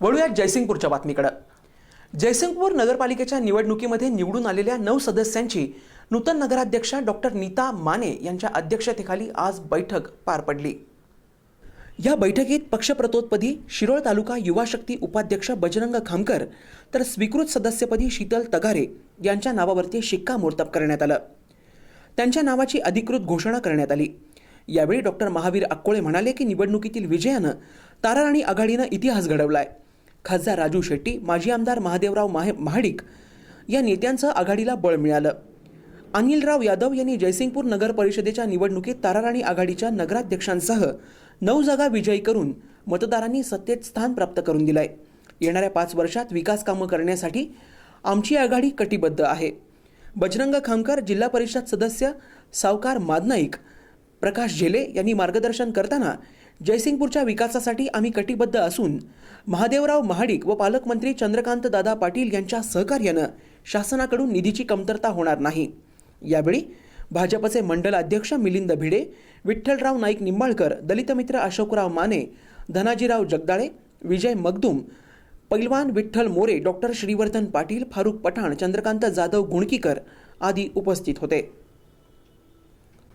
वळूयात जयसिंगपूरच्या बातमीकडे. जयसिंगपूर नगरपालिकेच्या निवडणुकीमध्ये निवडून आलेल्या नऊ सदस्यांची नूतन नगराध्यक्षा डॉक्टर नीता माने यांच्या अध्यक्षतेखाली आज बैठक पार पडली. या बैठकीत पक्षप्रतोदपदी शिरोळ तालुका युवा शक्ती उपाध्यक्ष बजरंग खामकर तर स्वीकृत सदस्यपदी शीतल तगारे यांच्या नावावरती शिक्कामोर्तब करण्यात आलं. त्यांच्या नावाची अधिकृत घोषणा करण्यात आली. यावेळी डॉक्टर महावीर अक्कोळे म्हणाले की निवडणुकीतील विजयानं ताराराणी आघाडीनं इतिहास घडवलाय. खासदार राजू शेट्टी माजी आमदार महादेवराव माहे महाडिक या नेत्यांचं आघाडीला बळ मिळालं. अनिलराव यादव यांनी जयसिंगपूर नगर परिषदेच्या निवडणुकीत ताराराणी आघाडीच्या नगराध्यक्षांसह नऊ जागा विजयी करून मतदारांनी सत्तेत स्थान प्राप्त करून दिलंय. येणाऱ्या पाच वर्षात विकास कामं करण्यासाठी आमची आघाडी कटिबद्ध आहे. बजरंग खामकर जिल्हा परिषद सदस्य सावकार मादनाईक प्रकाश झेले यांनी मार्गदर्शन करताना जयसिंगपूरच्या विकासासाठी आम्ही कटिबद्ध असून महादेवराव महाडिक व पालकमंत्री चंद्रकांत दादा पाटील यांच्या सहकार्यानं शासनाकडून निधीची कमतरता होणार नाही. यावेळी भाजपचे मंडल अध्यक्ष मिलिंद भिडे विठ्ठलराव नाईक निंबाळकर दलित मित्र अशोकराव माने धनाजीराव जगदाळे विजय मगदुम पैलवान विठ्ठल मोरे डॉक्टर श्रीवर्धन पाटील फारुख पठाण चंद्रकांत जाधव गुणकीकर आदी उपस्थित होते.